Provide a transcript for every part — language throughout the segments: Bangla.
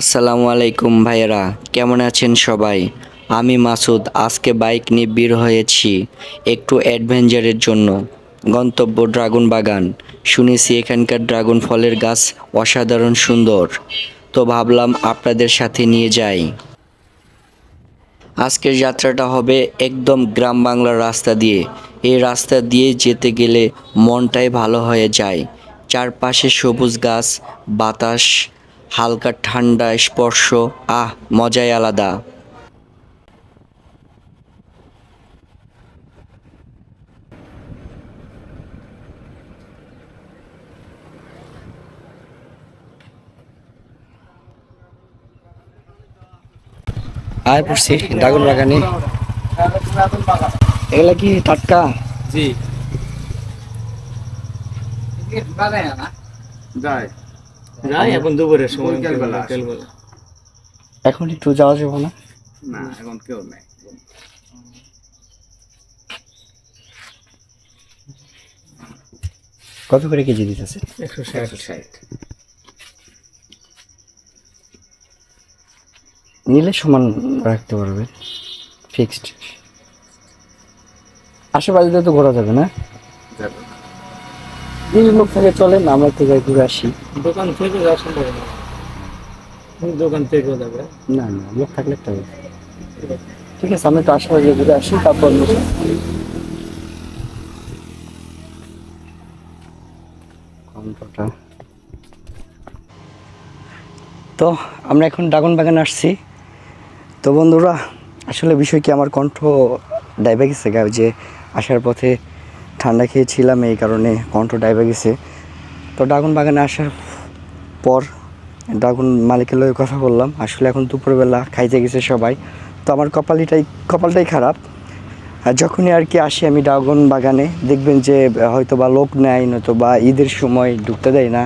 আসসালামু আলাইকুম ভাইয়েরা, কেমন আছেন সবাই? আমি মাসুদ, আজকে বাইক নিয়ে বের হয়েছি একটু অ্যাডভেঞ্চারের জন্য। গন্তব্য ড্রাগন বাগান। শুনেছি এখানকার ড্রাগন ফলের গাছ অসাধারণ সুন্দর। তো ভাবলাম আপনাদের সাথে নিয়ে যাই। আজকের যাত্রাটা হবে একদম গ্রাম বাংলার রাস্তা দিয়ে। এই রাস্তা দিয়ে যেতে গেলে মনটাই ভালো হয়ে যায়। চারপাশে সবুজ গাছ, বাতাস হালকা ঠান্ডা স্পর্শ আহ মজাই আলাদা। আয় পড়ছি ড্রাগন বাগানে। এগুলা কি টাটকা? জি। যায়। যাই এখন দুপুরের সময় বিকেলবেলা এখন একটু যাওয়া যাব না? না এখন কেউ নেই। কত করে কেজি দিতেছে? একশো ষাট। একশো ষাট। নিলে সমান রাখতে পারবে ফিক্সড আশেপাশে তো ঘোরা যাবে না? যাবে। লোক থেকে চলেন আমরা থেকে ঘুরে আসি। দোকান থেকে যাওয়া সম্ভব না। দোকান থেকেও যাবে। না না লোক থাকলে একটা ঠিক আছে আমি তো ঘুরে আসি তারপর তো আমরা এখন ড্রাগন বাগানে আসছি। তো বন্ধুরা আসলে বিষয় কি আমার কণ্ঠ ডাইবে গেছে গা যে আসার পথে ঠান্ডা খেয়েছিলাম, এই কারণে কণ্ঠ ডাইবে গেছে। তো ড্রাগন বাগানে আসার পর ড্রাগন মালিকের লগে কথা বললাম। আসলে এখন দুপুরবেলা খাইতে গেছে সবাই। তো আমার কপালিটাই, কপালটাই খারাপ। যখনই আর কি আসি আমি ড্রাগন বাগানে, দেখবেন যে হয়তো বা লোক নেয় নয়তো বা ঈদের সময় ঢুকতে দেয় না।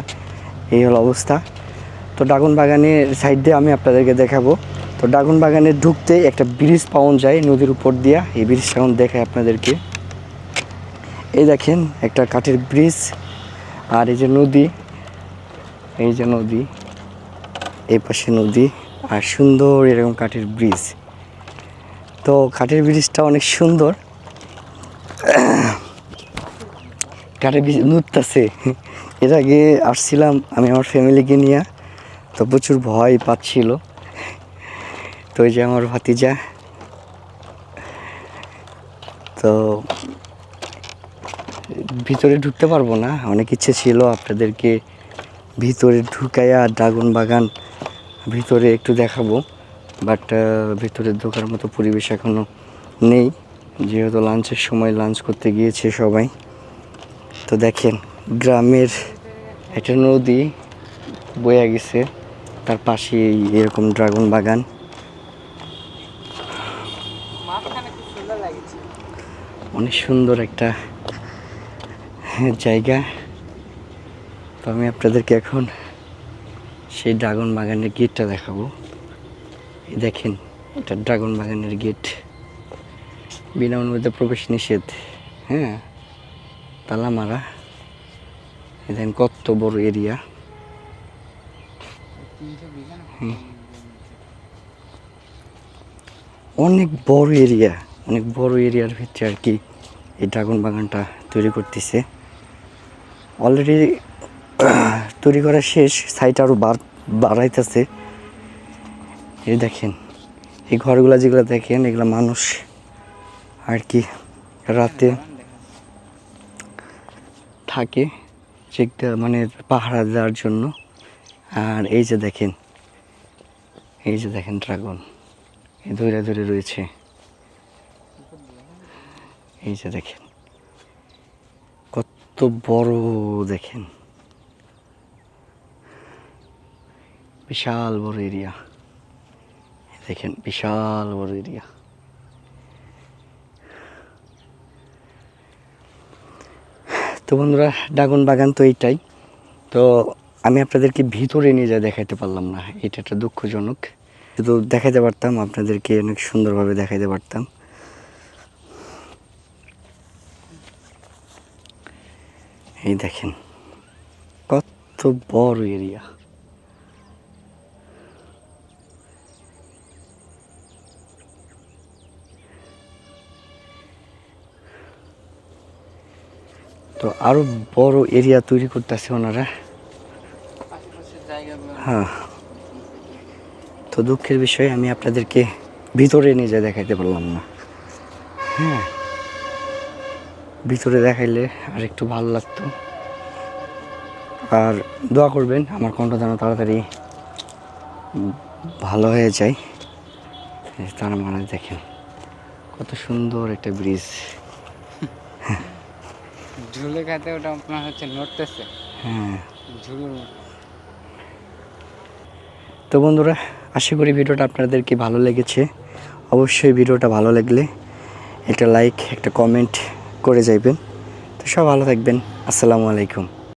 এই হলো অবস্থা। তো ড্রাগন বাগানের সাইড দিয়ে আমি আপনাদেরকে দেখাবো। তো ড্রাগন বাগানে ঢুকতে একটা ব্রিজ পাওয়া যায় নদীর উপর দিয়া। এই ব্রিজটা এখন দেখায় আপনাদেরকে। এই দেখেন, একটা কাঠের ব্রিজ আর এই যে নদী, এই যে নদী, এই পাশে নদী, আর সুন্দর এরকম কাঠের ব্রিজ তো কাঠের ব্রিজটা অনেক সুন্দর। কাঠের ব্রিজ নুততেছে এর আগে আসছিলাম আমি আমার ফ্যামিলিকে নিয়ে, তো প্রচুর ভয় পাচ্ছিল। তো এই যে আমার ভাতিজা, তো ভিতরে ঢুকতে পারব না। অনেক ইচ্ছে ছিল আপনাদেরকে ভিতরে ঢুকাইয়া ড্রাগন বাগান ভিতরে একটু দেখাবো। বাট ভিতরে ঢোকার মতো পরিবেশ এখনও নেই। যেহেতু লাঞ্চের সময় লাঞ্চ করতে গিয়েছে সবাই। তো দেখেন, গ্রামের একটা নদী বয়ে গেছে। তার পাশেই এরকম ড্রাগন বাগান। অনেক সুন্দর একটা জায়গা। তো আমি আপনাদেরকে এখন সেই ড্রাগন বাগানের গেটটা দেখাবো। দেখেন, এটা ড্রাগন বাগানের গেট। বিনা অনুমতিতে প্রবেশ নিষেধ হ্যাঁ? তালা মারা দেখেন, কত বড় এরিয়া। অনেক বড় এরিয়া, অনেক বড় এরিয়ার ভিতরে আর কি এই ড্রাগন বাগানটা তৈরি করতেছে। অলরেডি তৈরি করা শেষ সাইট আরও বার, বাড়াইতেছে। এই দেখেন, এই ঘরগুলো যেগুলো দেখেন, এগুলো মানুষ। আর কি, রাতে থাকে চেক মানে পাহারা দেওয়ার জন্য। আর এই যে দেখেন, এই যে দেখেন ড্রাগন, এই ধরে ধরে রয়েছে। এই যে দেখেন। বড় দেখেন। বিশাল বড় এরিয়া। দেখেন, বিশাল বড় এরিয়া। তো বন্ধুরা ড্রাগন বাগান তো এইটাই। তো আমি আপনাদেরকে ভিতরে নিয়ে যা দেখাতে পারলাম না। এটা একটা দুঃখজনক। শুধু দেখাতে পারতাম, আপনাদেরকে অনেক সুন্দরভাবে দেখাতে পারতাম। এই দেখেন, কত বড় এরিয়া। তো আরও বড় এরিয়া তৈরি করতেছে ওনারা। হ্যাঁ। তো দুঃখের বিষয়ে, আমি আপনাদেরকে ভিতরে নিয়ে যা দেখাইতে পারলাম না। হ্যাঁ। ভিতরে দেখাইলে আর একটু ভালো লাগতো। আর দোয়া করবেন আমার কণ্ঠ যেন তাড়াতাড়ি ভালো হয়ে যায়। তার মানে দেখেন কত সুন্দর একটা ব্রিজ। ঝুলে খাতে ওটা আপনার হচ্ছে নড়তেছে। হ্যাঁ। ঝুলুর তো বন্ধুরা আশা করি ভিডিওটা আপনাদেরকে ভালো লেগেছে? অবশ্যই ভিডিওটা ভালো লাগলে একটা লাইক একটা কমেন্ট করে যাইবেন। তো সব ভালো থাকবেন। আসসালামু আলাইকুম।